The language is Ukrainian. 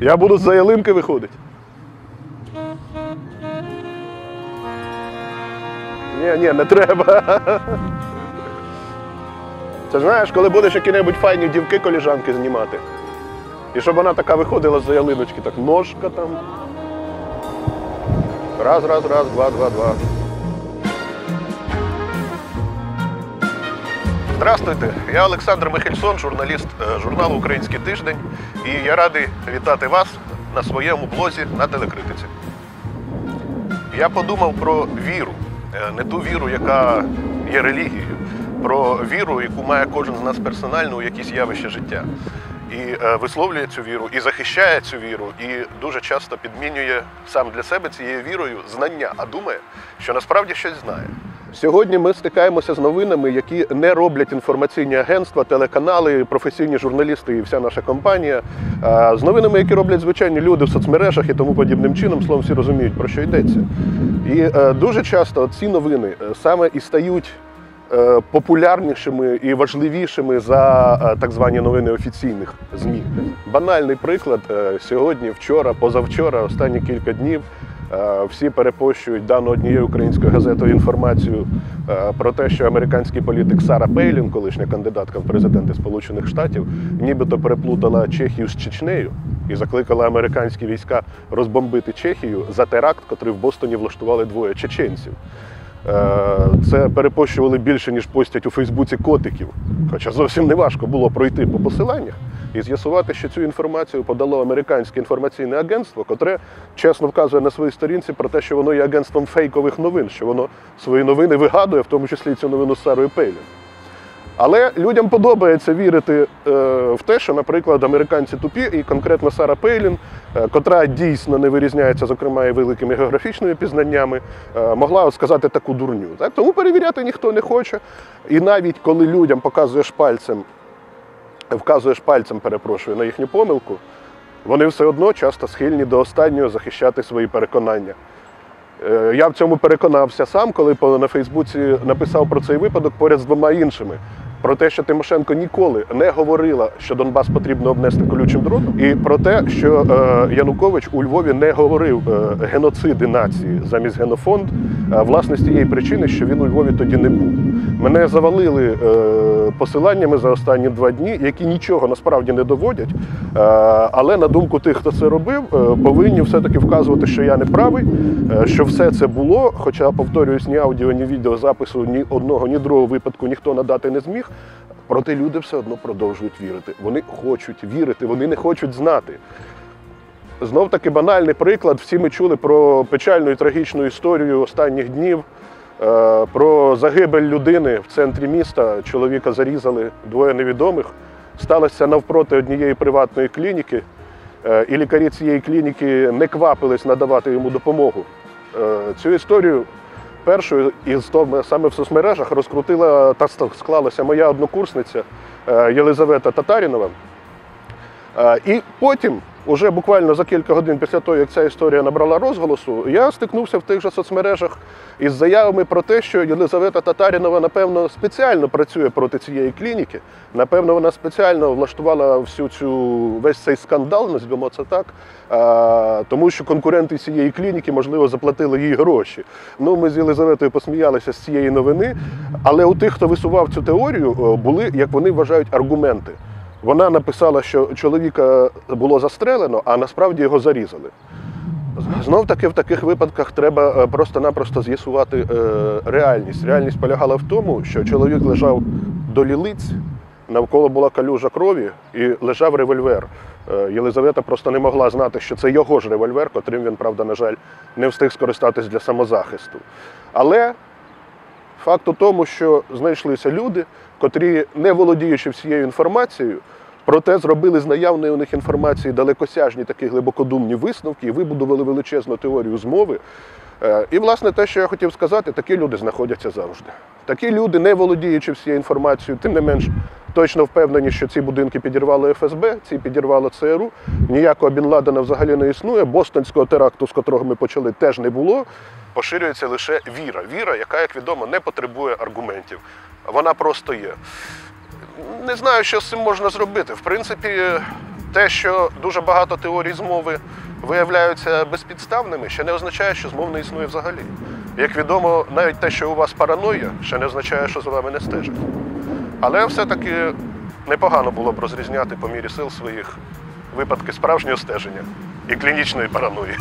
Я буду з-за ялинки виходити. Ні, ні, не треба. Це знаєш, коли будеш які-небудь файні дівки коліжанки знімати. І щоб вона така виходила з-за ялиночки, так ножка там. Раз, раз, раз, два, два, два. Здравствуйте, я Олександр Михельсон, журналіст е, журналу Український тиждень, і я радий вітати вас на своєму блозі на телекритиці. Я подумав про віру, Е, не ту віру, яка є релігією, про віру, яку має кожен з нас персонально у якісь явища життя. І е, висловлює цю віру, і захищає цю віру, і дуже часто підмінює сам для себе цією вірою знання, а думає, що насправді щось знає. Сьогодні ми стикаємося з новинами, які не роблять інформаційні агентства, телеканали, професійні журналісти і вся наша компанія. З новинами, які роблять звичайні люди в соцмережах і тому подібним чином, словом, всі розуміють, про що йдеться. І е, дуже часто ці новини е, саме і стають е, популярнішими і важливішими за так звані новини офіційних ЗМІ. Банальний приклад сьогодні, вчора, позавчора, останні кілька днів. Е, Всі перепощують дану однією українською газетою інформацію е, про те, що американський політик Сара Пейлін, колишня кандидатка в президенти Сполучених Штатів, нібито переплутала Чехію з Чечнею і закликала американські війська розбомбити Чехію за теракт, котрий в Бостоні влаштували двоє чеченців. Е, Це перепощували більше, ніж постять у Фейсбуці котиків. Хоча зовсім не важко було пройти по посиланнях і з'ясувати, що цю інформацію подало американське інформаційне агентство, котре чесно вказує на своїй сторінці про те, що воно є агентством фейкових новин, що воно свої новини вигадує, в тому числі цю новину з Сарою Пейлін. Але людям подобається вірити е, в те, що, наприклад, американці тупі, і конкретно Сара Пейлін, е, котра дійсно не вирізняється, зокрема, і великими географічними пізнаннями, е, могла от сказати таку дурню. Так? Тому перевіряти ніхто не хоче. І навіть коли людям показуєш пальцем, вказуєш пальцем, перепрошую, на їхню помилку, вони все одно часто схильні до останнього захищати свої переконання. Е, Я в цьому переконався сам, коли на Фейсбуці написав про цей випадок поряд з двома іншими. Про те, що Тимошенко ніколи не говорила, що Донбас потрібно обнести колючим дротом, і про те, що е, Янукович у Львові не говорив е, геноциди нації замість генофонд, е, власне з тієї причини, що він у Львові тоді не був. Мене завалили е, посиланнями за останні два дні, які нічого насправді не доводять. Е, але на думку тих, хто це робив, е, повинні все-таки вказувати, що я не правий, е, що все це було. Хоча, повторююсь, ні аудіо, ні відеозапису, ні одного, ні другого випадку ніхто надати не зміг. Проте люди все одно продовжують вірити. Вони хочуть вірити, вони не хочуть знати. Знов таки банальний приклад. Всі ми чули про печальну і трагічну історію останніх днів. е, Про загибель людини в центрі міста. Чоловіка зарізали двоє невідомих. Сталося навпроти однієї приватної клініки, е, і лікарі цієї клініки не квапились надавати йому допомогу. Е, Цю історію першою того саме в соцмережах розкрутила та склалася моя однокурсниця е, Єлизавета Татарінова. Е, І потім, уже буквально за кілька годин після того, як ця історія набрала розголосу, я стикнувся в тих же соцмережах із заявами про те, що Єлизавета Татарінова, напевно, спеціально працює проти цієї клініки. Напевно, вона спеціально влаштувала всю цю весь цей скандал, назвемо це так, е, тому що конкуренти цієї клініки, можливо, заплатили їй гроші. Ну, ми з Єлизаветою посміялися з цієї новини, але у тих, хто висував цю теорію, були, як вони вважають, аргументи. Вона написала, що чоловіка було застрелено, а насправді його зарізали. Знов таки в таких випадках треба е, просто-напросто з'ясувати е, реальність. Реальність полягала в тому, що чоловік лежав до лілиць, навколо була калюжа крові і лежав револьвер. Е, Єлизавета просто не могла знати, що це його ж револьвер, котрим він, правда, на жаль, не встиг скористатись для самозахисту. Але Факт у тому, що знайшлися люди, котрі, не володіючи всією інформацією, проте зробили з наявної у них інформації далекосяжні такі глибокодумні висновки і вибудували величезну теорію змови. Е, І, власне, те, що я хотів сказати, такі люди знаходяться завжди. Такі люди, не володіючи всією інформацією, тим не менш точно впевнені, що ці будинки підірвало ФСБ, ці підірвало ЦРУ. Ніякого Бін Ладена взагалі не існує. Бостонського теракту, з котрого ми почали, теж не було. Поширюється лише віра. Віра, яка, як відомо, не потребує аргументів. Вона просто є. Не знаю, що з цим можна зробити. В принципі, Те, що дуже багато теорій змови виявляються безпідставними, ще не означає, що змов не існує взагалі. Як відомо, навіть те, що у вас параноя, ще не означає, що за вами не стежать. Але все-таки непогано було б розрізняти по мірі сил своїх випадки справжнього стеження і клінічної параної.